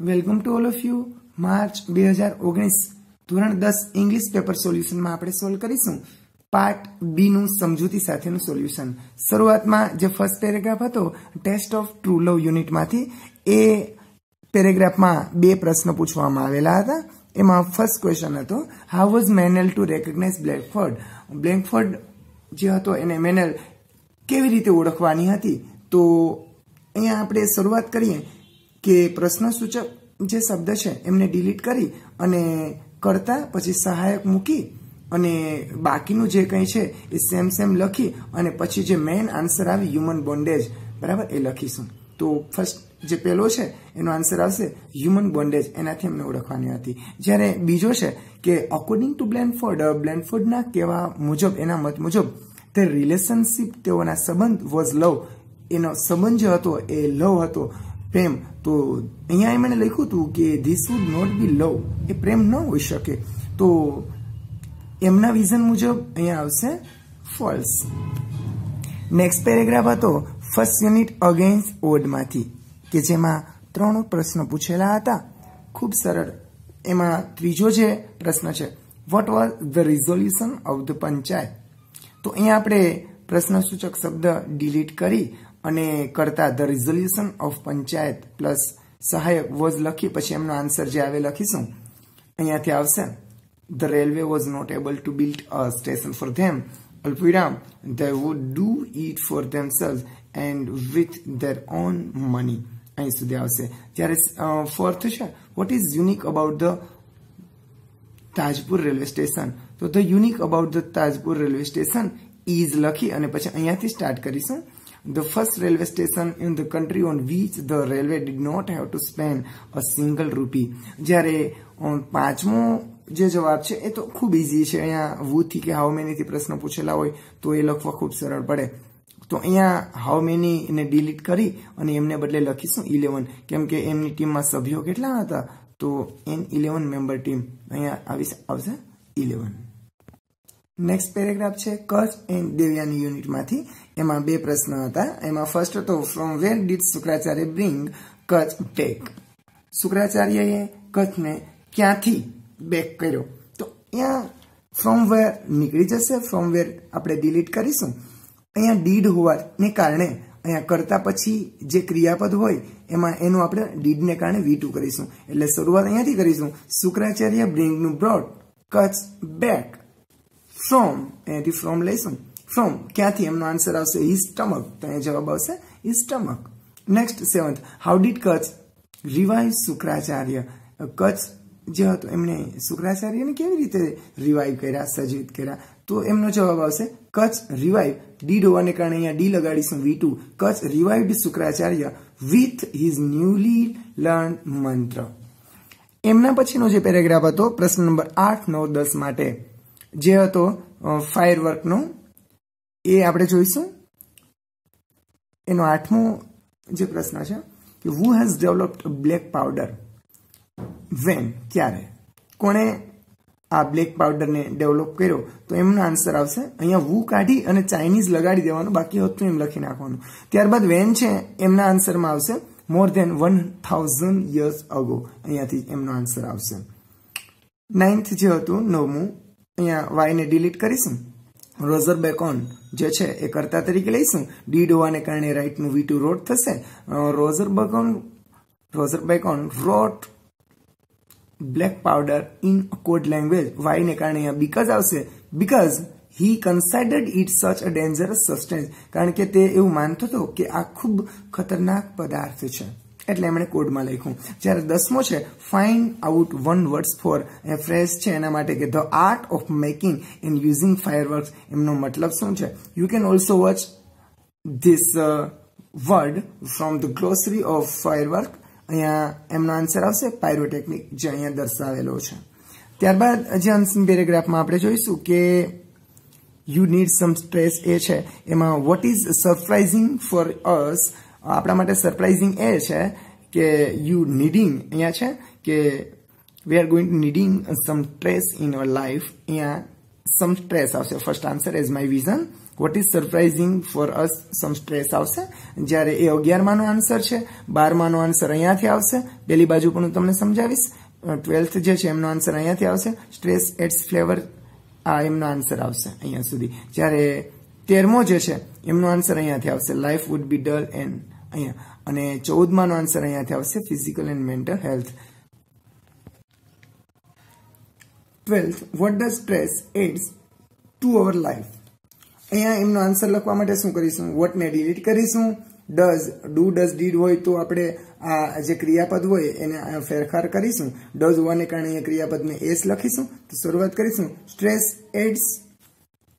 Welcome to all of you. March બે હજાર ઓગણીસ ધોરણ દસ ઇંગ્લિશ પેપર સોલ્યુશનમાં આપણે સોલ્વ કરીશું. પાર્ટ બી નું સમજૂતી સાથેનું સોલ્યુશન. શરૂઆતમાં જે ફર્સ્ટ પેરેગ્રાફ હતો, ટેસ્ટ ઓફ ટ્રુ લવ યુનિટમાંથી, એ પેરેગ્રાફમાં બે પ્રશ્ન પૂછવામાં આવેલા હતા. એમાં ફર્સ્ટ ક્વેશ્ચન હતો how was Manal to recognise Blackford Blackford જે હતો, એને મેનલ કેવી રીતે ઓળખવાની હતી? તો અહીંયા આપણે શરૂઆત કરીએ. કે પ્રશ્ન સૂચક જે શબ્દ છે, એમને ડિલીટ કરી અને કરતા પછી સહાયક મૂકી અને બાકીનું જે કંઈ છે, એ સેમ સેમ લખી અને પછી જે મેઇન આન્સર આવી હ્યુમન બોન્ડેજ બરાબર? એ લખીશું. તો ફર્સ્ટ જે પહેલો છે, એનો આન્સર આવશે હ્યુમન બોન્ડેજ એનાથી અમને ઓળખવાની હતી. જ્યારે બીજો છે કે અકોર્ડિંગ ટુ બ્લેન્ડફોર્ડ બ્લેન્ડફોર્ડના કહેવા મુજબ, એના મત મુજબ, તે રિલેશનશીપ તેઓના સંબંધ વોઝ લવ એનો સંબંધ જે હતો, એ લવ હતો. પ્રેમ. તો અહીંયા એમણે લખ્યું હતું કે this would not be love એ પ્રેમ ન હોઈ શકે. તો એમના વિઝન મુજબ અહીંયા આવશે ફોલ્સ. નેક્સ્ટ પેરેગ્રાફ હતો ફર્સ્ટ યુનિટ અગેન્સ્ટ ઓડમાંથી કે જેમાં ત્રણ પ્રશ્ન પૂછેલા હતા. ખૂબ સરળ. એમાં ત્રીજો જે પ્રશ્ન છે what was the resolution of the panchayat તો અહીંયા આપણે પ્રશ્ન સૂચક શબ્દ ડિલીટ કરી અને કરતા the resolution of panchayat plus સહાયક વોઝ લખી, પછી એમનો આન્સર જે આવે લખીશું. અહીંયાથી આવશે. The railway was not able to build a station for them. અલ્પવિરામ they would do it for themselves and with their own money અહીં સુધી આવશે. જ્યારે ફોર્થ છે. What is unique about the Tajpur railway station? તો the unique about the Tajpur railway station is લખી અને પછી અહીંયાથી સ્ટાર્ટ કરીશું. The first railway station in the country on which the railway did not have to spend a single rupee. જ્યારે પાંચમો જે જવાબ છે, એ તો ખૂબ ઇઝી છે. અહીંયા વુથી કે હાઉ મેનીથી પ્રશ્ન પૂછેલા હોય, તો એ લખવા ખૂબ સરળ પડે. તો અહીંયા હાઉ મેની એને ડિલીટ કરી અને એમને બદલે લખીશું ઇલેવન કેમ કે એમની ટીમમાં સભ્યો કેટલા હતા? તો એન ઇલેવન મેમ્બર ટીમ અહીંયા આવી આવશે ઇલેવન નેક્સ્ટ પેરેગ્રાફ છે કચ્છ એન્ડ દેવ્યાની યુનિટમાંથી એમાં બે પ્રશ્ન હતા. એમાં ફર્સ્ટ હતો from where did Shukracharya bring Kacha back શુક્રાચાર્યએ કચ્છને ક્યાંથી બેક કર્યો? તો અહીંયા ફ્રોમ વેર નીકળી જશે. ફ્રોમ વેર આપણે ડિલીટ કરીશું. અહીંયા ડીડ હોવાને કારણે અહીંયા કરતા પછી જે ક્રિયાપદ હોય, એમાં એનું આપણે ડીડને કારણે વી કરીશું. એટલે શરૂઆત અહીંયાથી કરીશું. શુક્રાચાર્ય બ્રિંગનું બ્રોડ કચ્છ બેક ફ્રોમ અહીંયાથી ફ્રોમ લઈશું ફ્રોમ ક્યાંથી? એમનો આન્સર આવશે, ઈ સ્ટમક તો અહીંયા જવાબ આવશે, ઈ stomach next seventh how did Kacha revive Shukracharya? Kacha જે હતો, એમણે શુક્રાચાર્યને કેવી રીતે રિવાઇવ કર્યા સજીવિત કર્યા? તો એમનો જવાબ આવશે કચ્છ રિવાઇવ ડીડ હોવાને કારણે અહીંયા D લગાડીશું, V two. Kacha revived Shukracharya with his newly learn mantra એમના પછીનો જે પેરેગ્રાફ હતો, પ્રશ્ન નંબર આઠ, નવ, દસ માટે જે હતો ફાયર વર્કનો એ આપણે જોઈશું. એનો આઠમો જે પ્રશ્ન છે કે who has developed black powder when ક્યારે? કોણે આ બ્લેક પાવડરને ડેવલપ કર્યો? તો એમનો આન્સર આવશે, અહીંયા વુ કાઢી અને ચાઇનીઝ લગાડી દેવાનું, બાકી હતું એમ લખી નાખવાનું. ત્યારબાદ વેન છે, એમના આન્સરમાં આવશે more than one thousand years ago અહીંયાથી એમનો આન્સર આવશે. નાઇન્થ જે હતું, નવમું અહીંયા વાયને ડિલીટ કરીશું. રોઝર બેકોન જે છે એ કરતા તરીકે લઈશું. ડીડ હોવાને કારણે રાઇટનું વી ટુ રોટ થશે. Roger Bacon Roger Bacon wrote black powder in code language વાયને કારણે અહીંયા બીકઝ આવશે. બીકઝ હી કન્સાઇડેડ ઇટ સચ અ ડેન્જરસ સબસ્ટેન્સ કારણ કે તે એવું માનતો હતો કે આ ખૂબ ખતરનાક પદાર્થ છે. એટલે એમણે કોડમાં લખ્યું. જ્યારે દસમો છે find out one words for a phrase છે, એના માટે કે the art of making and using fireworks એમનો મતલબ શું છે? You can also watch this word from the glossary of firework અહીંયા એમનો આન્સર આવશે પાયરોટેકનિક જે અહીંયા દર્શાવેલો છે. ત્યારબાદ જે અંતિમ પેરેગ્રાફમાં આપણે જોઈશું કે યુ નીડ સમ સ્ટ્રેસ એ છે. એમાં what is surprising for us આપણા માટે સરપ્રાઇઝિંગ એ છે કે યુ નીડિંગ અહીંયા છે કે we are going needing some stress in our life અહીંયા સમ સ્ટ્રેસ આવશે. First answer as my vision what is surprising for us some stress આવશે. જ્યારે એ અગિયારમાનો આન્સર છે, બારમાનો આન્સર અહીંયાથી આવશે. પેલી બાજુ પણ હું તમને સમજાવીશ. ટ્વેલ્થ જે છે, એમનો આન્સર અહીંયાથી આવશે. સ્ટ્રેસ એટ્સ ફ્લેવર આ એમનો આન્સર આવશે અહીંયા સુધી. જ્યારે તેરમો જે છે, એમનો આન્સર અહીંયાથી આવશે. Life would be dull and અહીંયા. અને ચૌદમાનો આન્સર અહીંયાથી આવશે physical and mental health twelfth what does stress adds to our life અહીંયા એમનો આન્સર લખવા માટે શું કરીશું? વોટને ડિલીટ કરીશું? ડઝ ડુ ડઝ ડીડ હોય તો આપણે આ જે ક્રિયાપદ હોય એને ફેરફાર કરીશું. ડઝ હોવાને કારણે અહીંયા ક્રિયાપદને એસ લખીશું. તો શરૂઆત કરીશું. સ્ટ્રેસ એડ્સ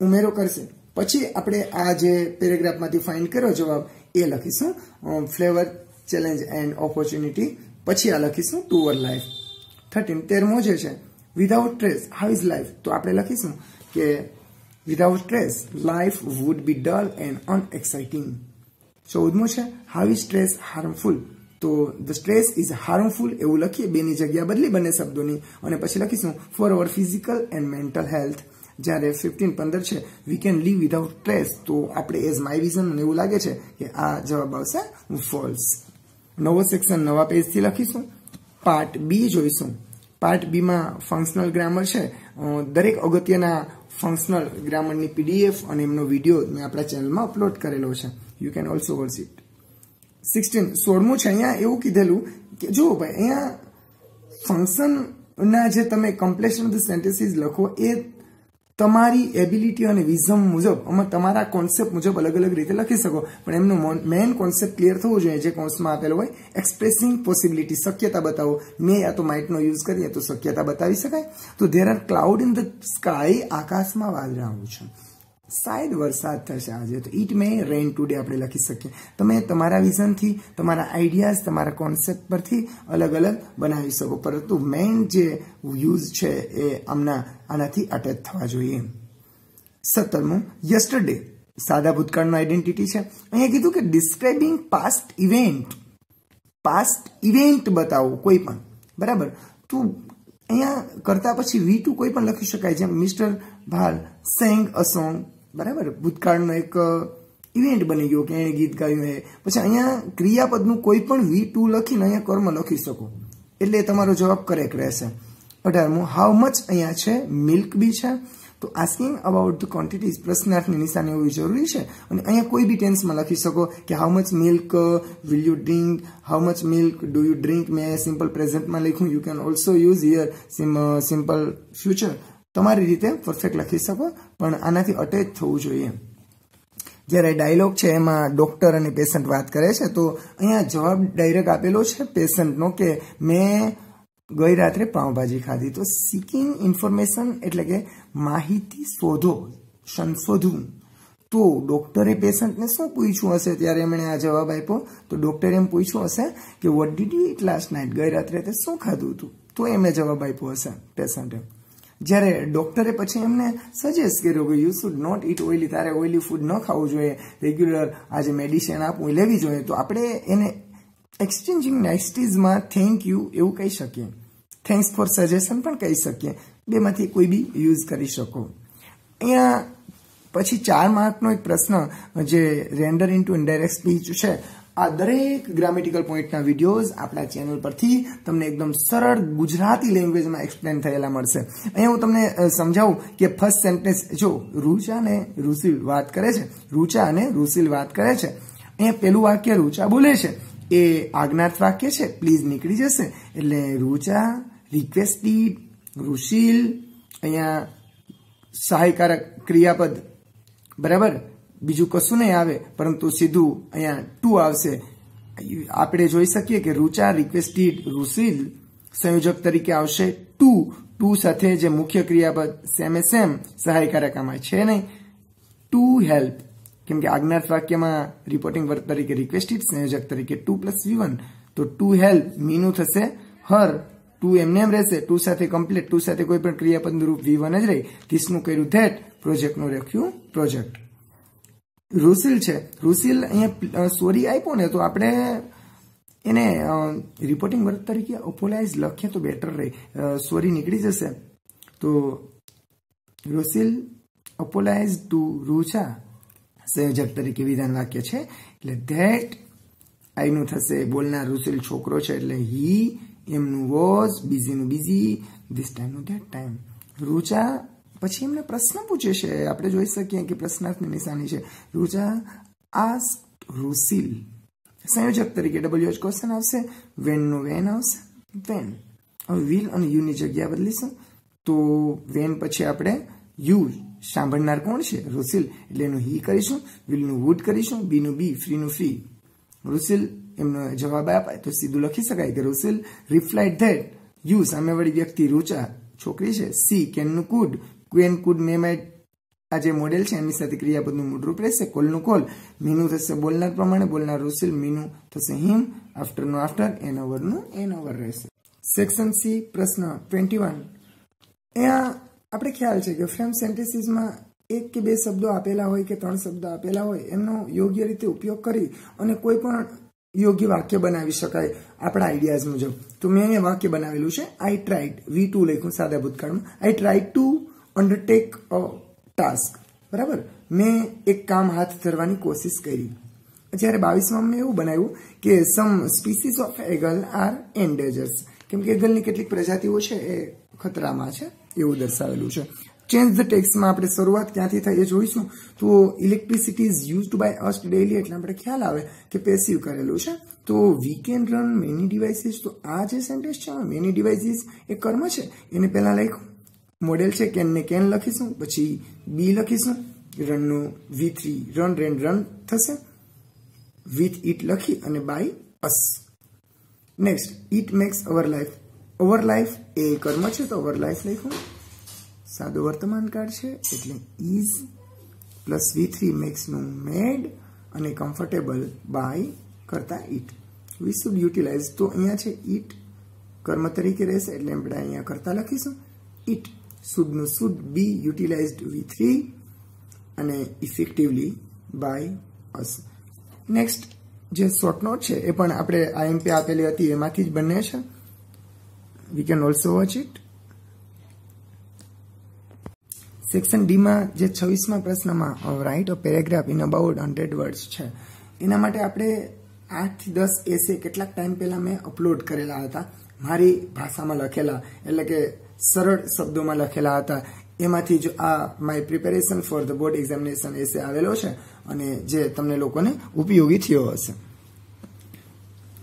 ઉમેરો કરશે. પછી આપણે આ જે પેરેગ્રાફમાંથી ફાઇન્ડ કર્યો જવાબ એ લખીશું. ફ્લેવર ચેલેન્જ એન્ડ ઓપોર્ચ્યુનિટી પછી આ લખીશું ટુઅર લાઈફ થર્ટીન તેરમો જે છે. Without stress how is life તો આપણે લખીશું કે without stress life would be dull and unexciting ચૌદમો છે હાઉ ઇઝ સ્ટ્રેસ હાર્મફુલ તો ધ સ્ટ્રેસ ઇઝ હાર્મફુલ એવું લખીએ, બેની જગ્યા બદલી બંને શબ્દોની. અને પછી લખીશું for our physical and mental health જ્યારે ફિફ્ટીન પંદર છે we can live without stress તો આપણે એઝ માય વિઝન એવું લાગે છે કે આ જવાબ આવશે ફોલ્સ નવો સેક્શન નવા પેજથી લખીશું. પાર્ટ બી જોઈશું. પાર્ટ બીમાં ફંક્શનલ ગ્રામર છે. દરેક અગત્યના ફંક્શનલ ગ્રામરની પીડીએફ અને એમનો વીડિયો મેં આપણા ચેનલમાં અપલોડ કરેલો છે. You can also watch it sixteen સોળમું છે, અહીંયા એવું કીધેલું કે જુઓ ભાઈ, અહીંયા ફંક્શનના જે તમે કમ્પ્લેશન ઓફ ધ સેન્ટેસીસ લખો એ તમારી એબિલિટી અને વિઝમ મુજબ, અમે તમારા કોન્સેપ્ટ મુજબ અલગ અલગ રીતે લખી શકો. પણ એમનો મેઇન કોન્સેપ્ટ ક્લિયર થવું જોઈએ, જે કોન્સમાં આપેલો હોય એક્સપ્રેસિંગ પોસિબિલિટી શક્યતા બતાવો. મેં યા તો માઇટનો યુઝ કરીએ, તો શક્યતા બતાવી શકાય. તો there are cloud in the sky આકાશમાં વાદળાઓ છે. શાયદ વરસાદ થશે આજે. તો ઇટ મે રેન ટુડે આપણે લખી શકીએ. તમે તમારા વિઝનથી તમારા આઈડિયાઝ તમારા કોન્સેપ્ટ પરથી અલગ અલગ બનાવી શકો. પરંતુ મેઇન જે યુઝ છે એ આમના આનાથી અટેચ થવા જોઈએ. સત્તરમું યસ્ટરડે સાદા ભૂતકાળનો આઈડેન્ટિટી છે. અહીંયા કીધું કે describing past event past event બતાવો, કોઈ પણ. બરાબર? તું અહીંયા કરતા પછી વી ટુ કોઈ પણ લખી શકાય. જેમ mister Bhal sang a song બરાબર. ભૂતકાળનો એક ઇવેન્ટ બની ગયો કે એણે ગીત ગાયું એ પછી અહીંયા ક્રિયાપદનું કોઈ પણ વી ટુ લખીને અહીંયા કર્મ લખી શકો. એટલે તમારો જવાબ કરેક્ટ રહેશે. અઢારમું હાઉ મચ અહીંયા છે? મિલ્ક બી છે. તો આસ્કિંગ અબાઉટ ધ ક્વોન્ટિટીઝ પ્રશ્નાર્થની નિશાની હોવી જરૂરી છે? અને અહીંયા કોઈ બી ટેન્સમાં લખી શકો કે how much milk will you drink how much milk do you drink મેં સિમ્પલ પ્રેઝન્ટમાં લખ્યું. You can also use here simple future તમારી રીતે પરફેક્ટ લખી શકો, પણ આનાથી અટેચ થવું જોઈએ. જ્યારે ડાયલોગ છે એમાં ડોક્ટર અને પેશન્ટ વાત કરે છે, તો અહીંયા જવાબ ડાયરેક્ટ આપેલો છે પેશન્ટનો કે, મેં ગઈ રાત્રે પાઉંભાજી ખાધી. તો સિકિંગ ઇન્ફોર્મેશન એટલે કે માહિતી શોધો, સંશોધવું. તો ડોક્ટરે પેશન્ટને શું પૂછ્યું હશે? ત્યારે એમણે આ જવાબ આપ્યો. તો ડોક્ટરે એમ પૂછ્યું હશે કે what did you eat last night ગઈ રાત્રે તે શું ખાધું હતું? તો એમણે જવાબ આપ્યો હશે પેશન્ટે જ્યારે ડોક્ટરે પછી એમને સજેસ્ટ કર્યું કે you should not eat oily તારે ઓઇલી ફૂડ ન ખાવું જોઈએ રેગ્યુલર આ જે મેડિસિન આપવું લેવી જોઈએ, તો આપણે એને એક્સચેન્જિંગ નાઇસ્ટીઝમાં થેન્ક યુ એવું કહી શકીએ. થેન્ક્સ ફોર સજેશન પણ કહી શકીએ. બેમાંથી કોઈ બી યુઝ કરી શકો. અહીંયા પછી ચાર માર્કનો એક પ્રશ્ન જે રેન્ડર ઇન્ટુ ઇન્ડાયરેક્ટ સ્પીચ છે આ દરેક ગ્રામેટિકલ પોઈન્ટના વિડીયોઝ આપણા ચેનલ પરથી તમને એકદમ સરળ ગુજરાતી લેંગ્વેજમાં એક્સપ્લેન થયેલા મળશે. અહીંયા હું તમને સમજાવું કે ફર્સ્ટ સેન્ટેન્સ જો રૂચા અને રૂસિલ વાત કરે છે, રૂચા અને રૂસિલ વાત કરે છે અહીંયા પેલું વાક્ય રૂચા બોલે છે, એ આજ્ઞાર્થ વાક્ય છે પ્લીઝ નીકળી જશે, એટલે રૂચા રિક્વેસ્ટીડ રુશીલ અહીંયા સહાયકારક ક્રિયાપદ, બરાબર? બીજું કશું નહીં આવે, પરંતુ સીધું અહીંયા ટુ આવશે. આપણે જોઈ શકીએ કે રૂચા રિક્વેસ્ટેડ રૂસિલ સંયોજક તરીકે આવશે ટુ. ટુ સાથે જે મુખ્ય ક્રિયાપદ સેમે સેમ સહાયકારક આમાં છે નહીં. ટુ હેલ્પ, કેમ કે આજ્ઞાર્થ વાક્યમાં રિપોર્ટિંગ વર્ક તરીકે રિક્વેસ્ટેડ સંયોજક તરીકે ટુ પ્લસ વી વન. તો ટુ હેલ્પ મીનું થશે હર. ટુ એમને એમ રહેશે, ટુ સાથે કમ્પ્લીટ ટુ સાથે કોઈ પણ ક્રિયાપદનું રૂપ વી વન જ રહી. ત્રીસનું કર્યું ધેટ પ્રોજેક્ટનું રાખ્યું પ્રોજેક્ટ. રૂસિલ છે. રૂસિલ અહીંયા સોરી આપ્યો ને તો આપણે એને રિપોર્ટિંગ વર્ક તરીકે અપોલાઇઝ લખીએ તો બેટર રહે. સોરી નીકળી જશે. તો રુસિલ અપોલાઇઝ ટુ રૂચા સંયોજક તરીકે વિધાન વાક્ય છે. એટલે ધેટ આઈનું થશે. બોલનાર રૂસિલ છોકરો છે એટલે હી એમનું વોઝ બીઝીનું બીઝી ધીસ ટાઈમનું ધેટ ટાઈમ રૂચા પછી એમને પ્રશ્ન પૂછે છે. આપણે જોઈ શકીએ કે પ્રશ્નાર્થની નિશાની છે. રૂજા આસ્ક રૂસિલ. સંયોજક તરીકે ડબલ્યુ એચ ક્વેશ્ચન આવશે. વેનનું વેન આવશે. વેન હવે વિલ અને યુની જગ્યા બદલીશું. તો વેન પછી આપણે યુ સાંભળનાર કોણ છે? રૂસિલ. એટલે એનું હી કરીશું. વિલનું વુડ કરીશું. બીનું બી ફ્રીનું ફ્રી રૂસિલ એમનો જવાબ આપાય. તો સીધું લખી શકાય કે રૂસિલ રિફ્લાઇટ ધેટ યુ સામેવાળી વ્યક્તિ રૂચા, છોકરી છે. સી કેનનું કુડ ક્વેન કુડ મે માઇટ આ જે મોડેલ છે, એની સાથે ક્રિયાપદનું મૂળરૂપ રહેશે? કોલનું કોલ. મીનું થશે બોલનાર પ્રમાણે, બોલનાર રૂસિલ, મીનું થશે હિમ આફ્ટરનું આફ્ટર એન ઓવરનું એન ઓવર રહેશે. સેક્શન સી પ્રશ્ન ટ્વેન્ટી વન અહીંયા આપણે ખ્યાલ છે કે ફ્રેમ સેન્ટેસીસમાં એક કે બે શબ્દો આપેલા હોય કે ત્રણ શબ્દો આપેલા હોય એમનો યોગ્ય રીતે ઉપયોગ કરી અને કોઈ પણ યોગ્ય વાક્ય બનાવી શકાય આપણા આઈડિયાઝ મુજબ. તો મેં અહીંયા વાક્ય બનાવેલું છે. આઈ ટ્રાઈડ વી ટુ લખ્યું, સાદા ભૂતકાળમાં. I tried to undertake a task બરાબર? મેં એક કામ હાથ ધરવાની કોશિશ કરી. જ્યારે બાવીસમાં મેં એવું બનાવ્યું કે some species of eagle are endangered કેમ કે એગલની કેટલીક પ્રજાતિઓ છે એ ખતરામાં છે, એવું દર્શાવેલું છે. ચેન્જ ધ ટેક્સમાં આપણે શરૂઆત ક્યાંથી થઈ એ જોઈશું તો electricity is used by us daily એટલે આપણે ખ્યાલ આવે કે પેસિવ કરેલું છે. તો we can run many devices તો આ જે સેન્ટેન્સ છે મેની ડિવાઇસીસ એ કર્મ છે. એને પહેલાં લખ્યું. મોડેલ છે કેન ને કેન લખીશું, પછી બી લખીશું, રનનું V three run ran run થશે. વિથ ઇટ લખી અને by us next it makes our life over life એ કર્મ છે, તો ઓવર લાઈફ લખ્યું સાદો વર્તમાન કાળ છે, એટલે ઇઝ પ્લસ વી થ્રી મેક્સનું મેડ અને કમ્ફર્ટેબલ બાય કરતા ઇટ વી શુડ યુટિલાઇઝ તો અહીંયા છે ઇટ કર્મ તરીકે રહેશે, એટલે આપણે અહીંયા કરતા લખીશું. It should be utilised V three અને ઇફેક્ટિવલી બાય અસ નેક્સ્ટ જે શોર્ટ છે, એ પણ આપણે આઈએમપી આપેલી હતી, એમાંથી જ બંને છે. We can also watch it section ડીમાં જે છવ્વીસમાં પ્રશ્નમાં write a paragraph in about hundred words છે. એના માટે આપણે આઠથી દસ એસે કેટલાક ટાઈમ પહેલાં મેં અપલોડ કરેલા હતા. મારી ભાષામાં લખેલા, એટલે કે સરળ શબ્દોમાં લખેલા હતા. એમાંથી જ આ my preparation for the board examination essay આવેલો છે અને જે તમને લોકોને ઉપયોગી થયો હશે.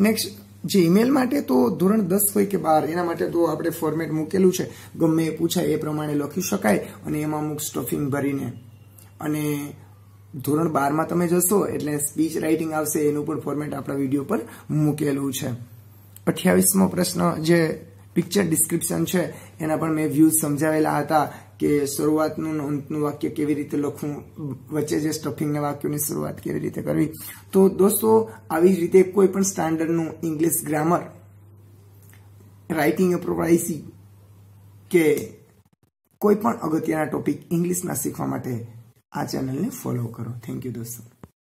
નેક્સ્ટ જે ઈમેલ માટે તો ધોરણ દસ હોય કે બાર, એના માટે તો આપણે ફોર્મેટ મૂકેલું છે. ગમે એ પૂછાય એ પ્રમાણે લખી શકાય અને એમાં અમુક સ્ટફિંગ ભરીને. અને ધોરણ બારમાં તમે જશો એટલે સ્પીચ રાઇટિંગ આવશે, એનું પણ ફોર્મેટ આપણા વીડિયો પર મૂકેલું છે. અઠ્યાવીસમો પ્રશ્ન જે પિક્ચર ડિસ્ક્રિપ્શન છે. એના પણ મેં વ્યૂઝ સમજાવેલા હતા કે શરૂઆતનું અંતનું વાક્ય કેવી રીતે લખવું, વચ્ચે જે સ્ટફિંગના વાક્યોની શરૂઆત કેવી રીતે કરવી. તો દોસ્તો, આવી જ રીતે કોઈ પણ સ્ટાન્ડર્ડનું ઇંગ્લિશ ગ્રામર રાઇટિંગ એપ્રોપ્રાઇસી કે કોઈ પણ અગત્યના ટોપિક ઇંગ્લિશના શીખવા માટે આ ચેનલને ફોલો કરો. થેન્ક યુ દોસ્તો.